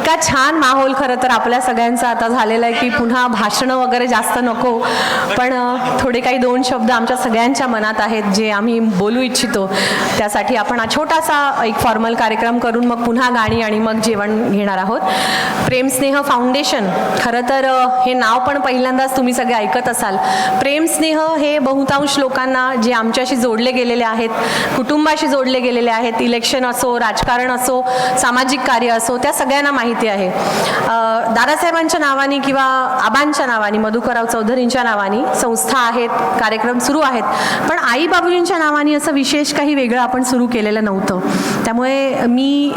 इतका छान माहोल खरं तर आपल्या सगळ्यांचा आता झालेला आहे की पुन्हा भाषणं वगैरे जास्त नको. पण थोडे काही दोन शब्द आमच्या सगळ्यांच्या मनात आहेत जे आम्ही बोलू इच्छितो. त्यासाठी आपण हा छोटासा एक फॉर्मल कार्यक्रम करून मग पुन्हा गाणी आणि मग जेवण घेणार आहोत. प्रेमस्नेह फाउंडेशन खरं तर हे नाव पण पहिल्यांदाच तुम्ही सगळे ऐकत असाल. प्रेमस्नेह हे बहुतांश लोकांना जे आमच्याशी जोडले गेलेले आहेत कुटुंबाशी जोडले गेलेले आहेत इलेक्शन असो राजकारण असो सामाजिक कार्य असो त्या सगळ्यांना माहिती आहे. दादासाहेबांच्या नावाने किंवा आबांच्या नावाने मधुकरराव चौधरींच्या नावाने संस्था आहेत कार्यक्रम सुरू आहेत. पण आई बाबूजींच्या नावाने असं विशेष काही वेगळं आपण सुरू केलेलं नव्हतं. त्यामुळे मी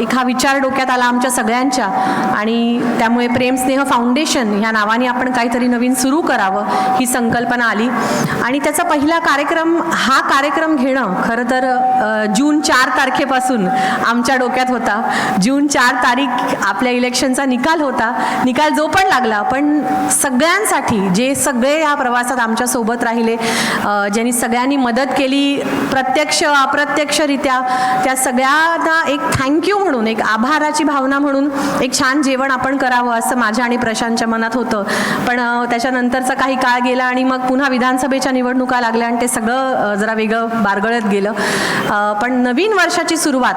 एक हा विचार डोक्यात आला आमच्या सगळ्यांच्या आणि त्यामुळे प्रेमस्नेह फाउंडेशन ह्या नावाने आपण काहीतरी नवीन सुरू करावं ही संकल्पना आली. आणि त्याचा पहिला कार्यक्रम हा कार्यक्रम घेणं खरं तर जून चार तारखेपासून आमच्या डोक्यात होता. जून चार तारीख आपल्या इलेक्शनचा निकाल होता. निकाल जो पण लागला पण सगळ्यांसाठी जे सगळे या प्रवासात आमच्यासोबत राहिले ज्यांनी सगळ्यांनी मदत केली प्रत्यक्ष अप्रत्यक्षरित्या त्या सगळ्यांना एक थँक्यू म्हणून एक आभाराची भावना म्हणून एक छान जेवण आपण करावं असं माझ्या आणि प्रशांतच्या मनात होतं. पण त्याच्यानंतरचा काही काळ गेला आणि मग पुन्हा विधानसभेच्या निवडणुका लागल्या आणि ते सगळं जरा वेगळं बारगळत गेलं. पण नवीन वर्षाची सुरुवात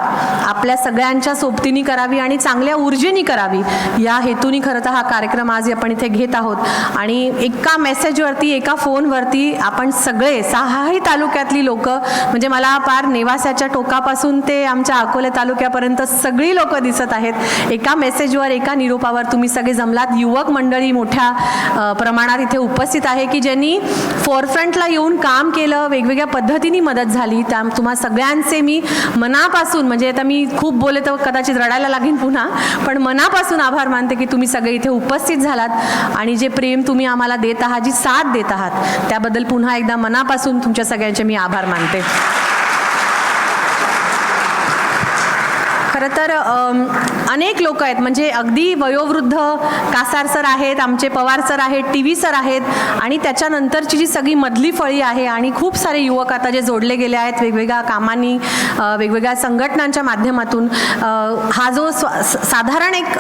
आपल्या सगळ्यांच्या सोबतीने करावी आणि चांगल्या ऊर्जेने करावी या हेतूने खरं तर हा कार्यक्रम आज आपण इथे घेत आहोत. आणि एका मेसेजवरती एका फोनवरती आपण सगळे सहाही तालुक्यातली लोक म्हणजे मला पार नेवास्याच्या टोकापासून ते ते आमच्या अकोले तालुक्यापर्यंत सगळी लोक दिसत आहेत. एका मेसेजवर एका निरोपावर तुम्ही सगळे जमलात. युवक मंडळी मोठ्या प्रमाणात इथे उपस्थित आहे की ज्यांनी फोरफ्रंटला येऊन काम केलं वेगवेगळ्या पद्धतीने मदत झाली. त्या तुम्हा सगळ्यांचे मी मनापासून म्हणजे आता मी खूप बोले तर कदाचित रडायला लागेन पुन्हा पण मनापासून आभार मानते की तुम्ही सगळे इथे उपस्थित झालात आणि जे प्रेम तुम्ही आम्हाला देत आहात जी साथ देत आहात त्याबद्दल पुन्हा एकदा मनापासून तुमच्या सगळ्यांचे मी आभार मानते. खरं तर अनेक लोक आहेत. म्हणजे अगदी वयोवृद्ध कासार सर आहेत आमचे पवार सर आहेत टी व्ही सर आहेत आणि त्याच्यानंतरची जी सगळी मधली फळी आहे आणि खूप सारे युवक आता जे जोडले गेले आहेत वेगवेगळ्या कामांनी वेगवेगळ्या संघटनांच्या माध्यमातून हा जो स्व- स- साधारण एक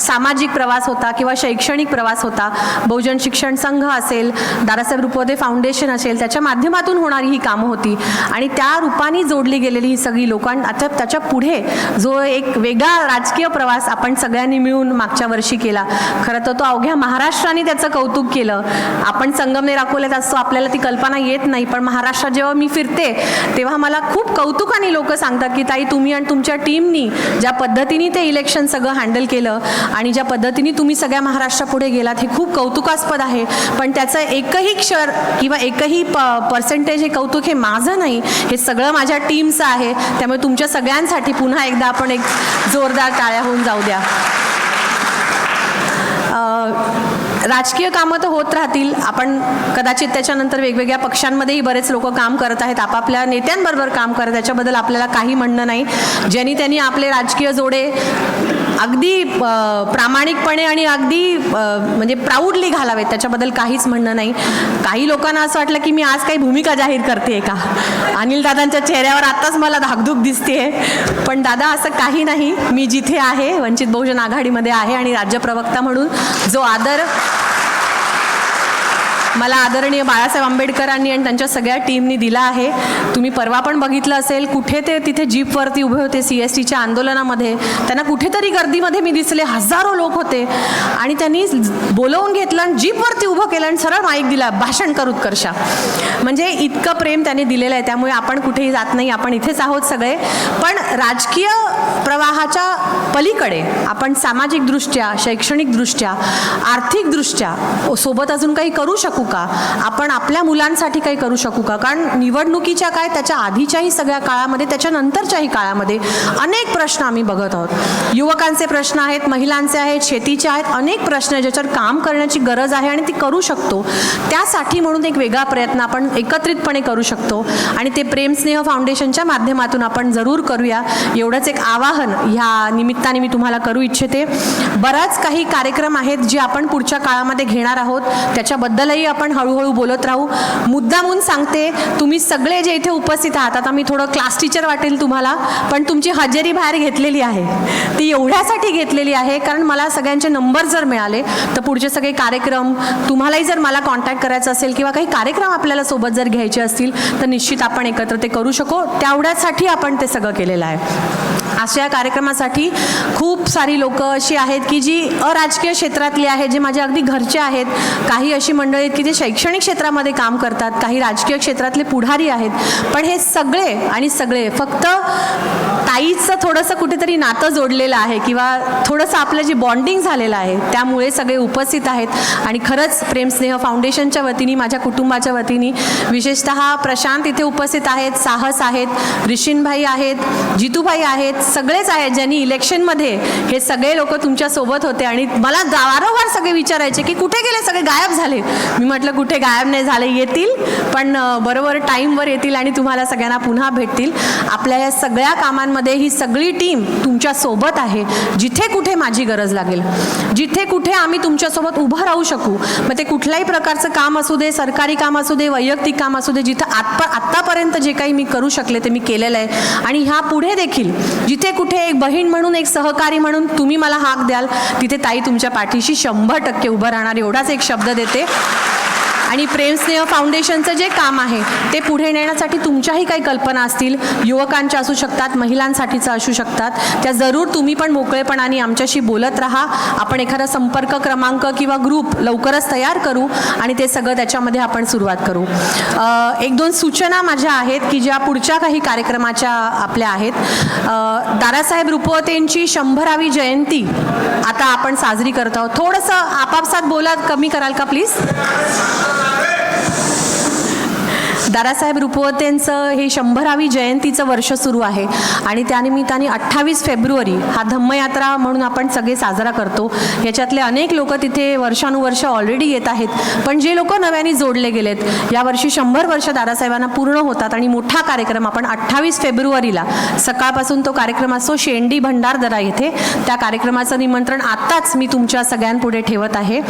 सामाजिक प्रवास होता किंवा शैक्षणिक प्रवास होता बहुजन शिक्षण संघ असेल दादासाहेब रुपवते फाउंडेशन असेल त्याच्या माध्यमातून होणारी ही कामं होती. आणि त्या रूपाने जोडली गेलेली ही सगळी लोकां आता त्याच्या पुढे जो एक वेगळा राजकीय प्रवास आपण सगळ्यांनी मिळून मागच्या वर्षी केला खरं तर तो अवघ्या महाराष्ट्राने त्याचं कौतुक केलं. आपण संगमनेर अकोल्यात असतो आपल्याला ती कल्पना येत नाही पण महाराष्ट्रात जेव्हा मी फिरते तेव्हा मला खूप कौतुकाने लोक सांगतात की ताई तुम्ही आणि तुमच्या टीमनी ज्या पद्धतीने ते इलेक्शन सगळं हँडल केलं आणि ज्या पद्धतीने तुम्ही सगळ्या महाराष्ट्रापुढे गेलात हे खूप कौतुकास्पद आहे. पण त्याचं एकही क्षर किंवा एकही प पर्सेंटेज हे कौतुक हे माझं नाही. हे सगळं माझ्या टीमचं आहे. त्यामुळे तुमच्या सगळ्यांसाठी पुन्हा एकदा आपण एक जोरदार टाळ्या होऊन जाऊ द्या. राजकीय कामं तर होत राहतील. आपण कदाचित त्याच्यानंतर वेगवेगळ्या पक्षांमध्येही बरेच लोक काम करत आहेत. आपापल्या नेत्यांबरोबर काम करत त्याच्याबद्दल आपल्याला काही म्हणणं नाही. ज्यांनी त्यांनी आपले राजकीय जोडे अगदी प्रामाणिकपणे आणि अगदी म्हणजे प्राऊडली घालावेत. त्याच्याबद्दल काहीच म्हणणं नाही. काही लोकांना असं वाटलं की मी आज काही भूमिका जाहीर करते का? अनिल दादांच्या चेहऱ्यावर आताच मला धाकधूक दिसते पण दादा असं काही नाही. मी जिथे आहे वंचित बहुजन आघाडीमध्ये आहे आणि राज्य प्रवक्ता म्हणून जो आदर मला आदरणीय बाळासाहेब आंबेडकरांनी आणि त्यांच्या सगळ्या टीमनी दिला आहे. तुम्ही परवा पण बघितलं असेल कुठे ते तिथे जीपवरती उभे होते सी एस टीच्या आंदोलनामध्ये. त्यांना कुठेतरी गर्दीमध्ये मी दिसले हजारो लोक होते. आणि त्यांनी बोलवून घेतलं आणि जीपवरती उभं केलं आणि सरळ माईक दिला भाषण करू उत्कर्षा. म्हणजे इतकं प्रेम त्यांनी दिलेलं आहे त्यामुळे आपण कुठेही जात नाही आपण इथेच आहोत सगळे. पण राजकीय प्रवाहाच्या पलीकडे आपण सामाजिकदृष्ट्या शैक्षणिकदृष्ट्या आर्थिकदृष्ट्या सोबत अजून काही करू शकू का? आपण आपल्या मुलांसाठी काही करू शकू का? कारण निवडणुकीच्या काय त्याच्या आधीच्याही सगळ्या काळामध्ये त्याच्यानंतरच्याही काळामध्ये अनेक प्रश्न आम्ही बघत आहोत. युवकांचे प्रश्न आहेत महिलांचे आहेत शेतीचे आहेत अनेक प्रश्न आहेत ज्याच्यावर काम करण्याची गरज आहे आणि ती करू शकतो. त्यासाठी म्हणून एक वेगळा प्रयत्न आपण एकत्रितपणे करू शकतो आणि ते प्रेमस्नेह फाउंडेशनच्या माध्यमातून आपण जरूर करूया. एवढंच एक आवाहन ह्या निमित्ताने मी तुम्हाला करू इच्छिते. बराच काही कार्यक्रम आहेत जे आपण पुढच्या काळामध्ये घेणार आहोत. त्याच्याबद्दलही आपण हळूहळू बोलत राहू. मुद्दामून सांगते तुम्ही सगळे जे इथे उपस्थित आहात आता मी थोडं क्लास टीचर वाटेल तुम्हाला पण तुमची हजेरी बाहेर घेतलेली आहे. ती एवढ्यासाठी घेतलेली आहे कारण मला सगळ्यांचे नंबर जर मिळाले तर पुढचे सगळे कार्यक्रम तुम्हालाही जर मला कॉन्टॅक्ट करायचा असेल किंवा काही कार्यक्रम आपल्याला सोबत जर घ्यायचे असतील तर निश्चित आपण एकत्र ते करू शकू. तेवढ्यासाठी आपण ते सगळं केलेलं आहे. अशा या कार्यक्रमासाठी खूप सारी लोक अशी आहेत की जी अराजकीय क्षेत्रातली आहेत जे माझ्या अगदी घरचे आहेत. काही अशी मंडळी आहेत की जे शैक्षणिक क्षेत्रामध्ये काम करतात काही राजकीय क्षेत्रातले पुढारी आहेत. पण हे सगळे आणि सगळे फक्त ताईचं थोडंसं कुठेतरी नातं जोडलेलं आहे किंवा थोडंसं आपलं जे बॉन्डिंग झालेलं आहे त्यामुळे सगळे उपस्थित आहेत. आणि खरंच प्रेमस्नेह फाउंडेशनच्या वतीने माझ्या कुटुंबाच्या वतीने विशेषतः प्रशांत इथे उपस्थित आहेत साहस आहेत रिशिनभाई आहेत जितूभाई आहेत सगळेच आहेत ज्यांनी मध्ये हे सगळे लोक तुमच्यासोबत होते आणि मला वारंवार सगळे विचारायचे की कुठे गेले सगळे? गायब झाले. मी म्हटलं कुठे गायब नाही झाले येतील पण बरोबर टाईमवर येतील आणि तुम्हाला सगळ्यांना पुन्हा भेटतील. आपल्या या सगळ्या कामांमध्ये ही सगळी टीम तुमच्यासोबत आहे. जिथे कुठे माझी गरज लागेल. जिथे कुठे आम्ही तुमच्यासोबत उभं राहू शकू. मग ते कुठल्याही प्रकारचं काम असू दे सरकारी काम असू दे वैयक्तिक काम असू दे जिथं आत्ता आत्तापर्यंत जे काही मी करू शकले ते मी केलेलं आहे. आणि ह्या पुढे देखील जिथे कुठे एक बहीण म्हणून एक सहकारी म्हणून तुम्ही मला हाक द्याल. तिथे ताई तुमच्या पाठीशी शंभर टक्के उभं राहणार एवढाच एक शब्द देते. आणि प्रेमस्नेह फाउंडेशनचं जे काम आहे ते पुढे नेण्यासाठी तुमच्याही काही कल्पना असतील. युवकांच्या असू शकतात महिलांसाठीचं असू शकतात. त्या जरूर तुम्ही पण मोकळेपणाने आमच्याशी बोलत राहा. आपण एखादा संपर्क क्रमांक किंवा ग्रुप लवकरच तयार करू आणि ते सगळं त्याच्यामध्ये आपण सुरुवात करू. एक दोन सूचना माझ्या आहेत की ज्या पुढच्या काही कार्यक्रमाच्या आपल्या आहेत. दादासाहेब रुपवतेंची शंभरावी जयंती आता आपण साजरी करत आहोत. थोडंसं आपापसात बोला कमी कराल का प्लीज दादासाहेब रुपवतेंचं हे शंभरावी जयंतीचं वर्ष सुरू आहे. आणि त्यानिमित्ताने अठ्ठावीस फेब्रुवारी हा धम्मयात्रा म्हणून आपण सगळे साजरा करतो. याच्यातले अनेक लोक तिथे वर्षानुवर्ष ऑलरेडी येत आहेत. पण जे लोक नव्याने जोडले गेलेत यावर्षी शंभर वर्ष दादासाहेबांना पूर्ण होतात आणि मोठा कार्यक्रम आपण अठ्ठावीस फेब्रुवारीला सकाळपासून तो कार्यक्रम असतो शेंडी भंडारदरा येथे. त्या कार्यक्रमाचं निमंत्रण आत्ताच मी तुमच्या सगळ्यांपुढे ठेवत आहे.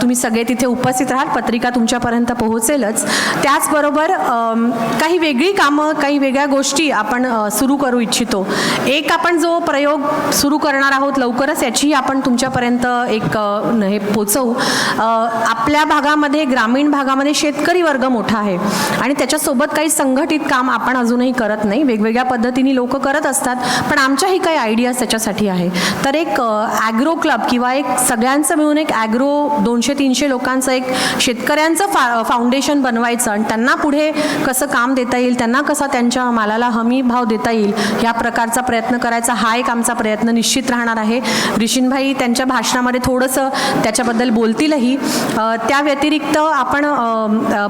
तुम्ही सगळे तिथे उपस्थित राहाल पत्रिका तुमच्यापर्यंत पोहोचेलच. त्याचबरोबर अम, काही वेगळी कामं काही वेगळ्या गोष्टी आपण सुरू करू इच्छितो. एक आपण जो प्रयोग सुरू करणार आहोत लवकरच याचीही आपण तुमच्यापर्यंत एक हे पोचवू. आपल्या भागामध्ये ग्रामीण भागामध्ये शेतकरी वर्ग मोठा आहे आणि त्याच्यासोबत काही संघटित काम आपण अजूनही करत नाही. वेगवेगळ्या पद्धतीने लोक करत असतात पण आमच्याही काही आयडियाज त्याच्यासाठी आहे. तर एक ॲग्रो क्लब किंवा एक सगळ्यांचं मिळून एक ॲग्रो दोनशे तीनशे लोकांचं एक शेतकऱ्यांचं फा फाउंडेशन बनवायचं आणि त्यांना पुढे कसं काम देता येईल त्यांना कसा त्यांच्या मालाला हमी भाव देता येईल या प्रकारचा प्रयत्न करायचा हा एक आमचा प्रयत्न निश्चित राहणार आहे. रिशिनभाई त्यांच्या भाषणामध्ये थोडंसं त्याच्याबद्दल बोलतीलही. त्या व्यतिरिक्त आपण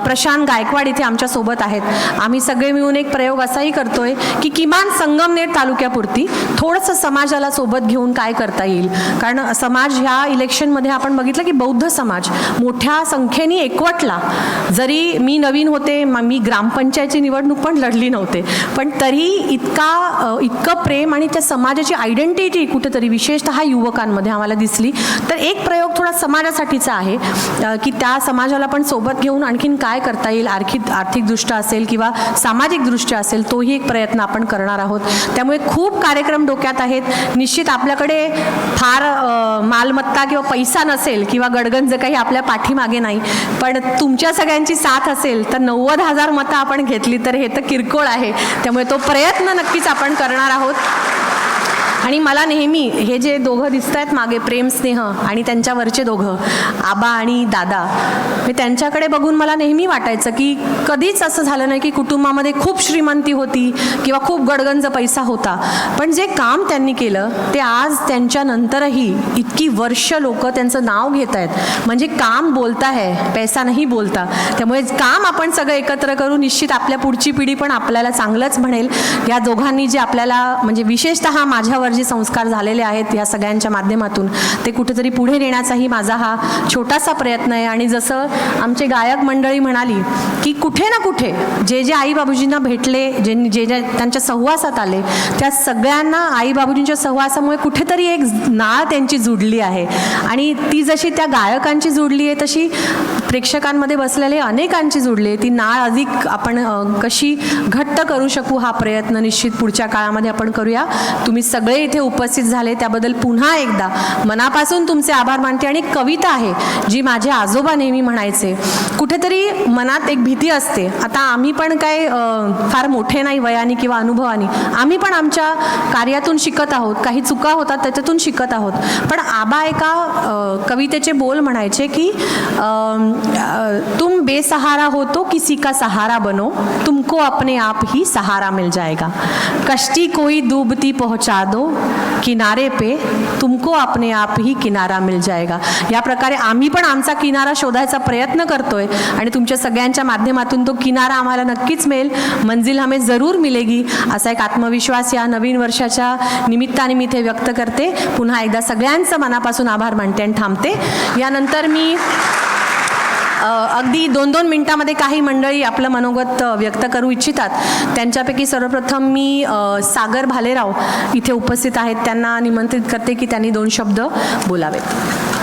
प्रशांत गायकवाड इथे आमच्यासोबत आहेत. आम्ही सगळे मिळून एक प्रयोग असाही करतोय की किमान संगमनेर तालुक्यापुरती थोडंसं समाजाला सोबत घेऊन काय करता येईल. कारण समाज ह्या इलेक्शनमध्ये आपण बघितलं की बौद्ध समाज मोठ्या संख्येने एकवटला. जरी मी नवीन होते म- मी ग्रामपंचायतची निवडणूक पण लढली नव्हते. पण तरी इतका इतकं प्रेम आणि त्या समाजाची आयडेंटिटी कुठेतरी विशेषतः युवकांमध्ये आम्हाला दिसली. तर एक प्रयोग थोडा समाजासाठीचा आहे. की त्या समाजाला पण सोबत घेऊन आणखीन काय करता येईल आर्थिक आर्थिकदृष्ट्या असेल किंवा सामाजिकदृष्ट्या असेल तोही एक प्रयत्न आपण करणार आहोत. त्यामुळे खूप कार्यक्रम डोक्यात आहेत. निश्चित आपल्याकडे फार मालमत्ता किंवा पैसा नसेल किंवा गडगंज काही आपल्या पाठीमागे नाही. पण तुमच्या सगळ्यांची साथ असेल तर नव्वद हजार मतं आपण घेतली तर हे तर किरकोळ आहे. त्यामुळे तो प्रयत्न नक्कीच आपण करणार आहोत. आणि मला नेहमी हे जे दोघं दिसत आहेत मागे प्रेम स्नेह आणि त्यांच्यावरचे दोघं आबा आणि दादा हे त्यांच्याकडे बघून मला नेहमी वाटायचं की कधीच असं झालं नाही की कुटुंबामध्ये खूप श्रीमंती होती किंवा खूप गडगंज पैसा होता. पण जे काम त्यांनी केलं ते आज त्यांच्या नंतरही इतकी वर्ष लोक त्यांचं नाव घेत आहेत म्हणजे काम बोलता है पैसा नाही बोलता. त्यामुळे काम आपण सगळं एकत्र करू निश्चित आपल्या पुढची पिढी पण आपल्याला चांगलंच म्हणेल. या दोघांनी जे आपल्याला म्हणजे विशेषतः माझ्यावर जे संस्कार झालेले आहेत या सगळ्यांच्या माध्यमातून ते कुठेतरी पुढे नेण्याचाही माझा हा छोटासा प्रयत्न आहे. आणि जसं आमचे गायक मंडळी म्हणाली की कुठे ना कुठे जे जे आई बाबूजींना भेटले जे जे जे त्यांच्या सहवासात आले त्या सगळ्यांना आई बाबूजींच्या सहवासामुळे कुठेतरी एक नाळ त्यांची जुडली आहे. आणि ती जशी त्या गायकांची जुडली आहे तशी प्रेक्षकांमध्ये बसलेले अनेकांची जुडली आहे. ती नाळ अधिक आपण कशी घट्ट करू शकू हा प्रयत्न निश्चित पुढच्या काळामध्ये आपण करूया. तुम्ही सगळे इथे उपस्थित झाले त्याबद्दल पुन्हा एकदा मनापासून तुमचे आभार मानते आणि कविता आहे जी माझे आजोबा नेहमी म्हणायचे कुठेतरी मनात एक भीती असते. आता आम्ही पण काय फार मोठे नाही वयाने किंवा अनुभवाने. आम्ही पण आमच्या कार्यातून शिकत आहोत. काही चुका होतात त्याच्यातून शिकत आहोत. पण आबा एका कवितेचे बोल म्हणायचे की तुम बेसहारा हो तो किसी का सहारा बनो. तुमको अपने आप ही सहारा मिल जाएगा. कष्टी कोई डूबती पहुंचा दो. किनारे पे तुमको अपने आप ही किनारा मिल जाएगा। या प्रकारे आम्ही पण आमचा किनारा शोधायचा प्रयत्न करतोय आणि तुमच्या सगळ्यांच्या माध्यमातून तो किनारा आम्हाला नक्कीच मिळेल. मंजिल हमें जरूर मिलेगी असा एक आत्मविश्वास या नवीन वर्षाच्या निमित्ताने मी इथे व्यक्त करते. पुन्हा एकदा सगळ्यांचं मनापासून आभार मानते आणि थांबते. यानंतर मी अगदी दोन दोन मिनटामध्ये काही मंडळी आपलं मनोगत व्यक्त करू इच्छितात. त्यांच्यापैकी सर्वप्रथम मी सागर भालेराव इथे उपस्थित आहेत. त्यांना निमंत्रित करते की त्यांनी दोन शब्द बोलावेत.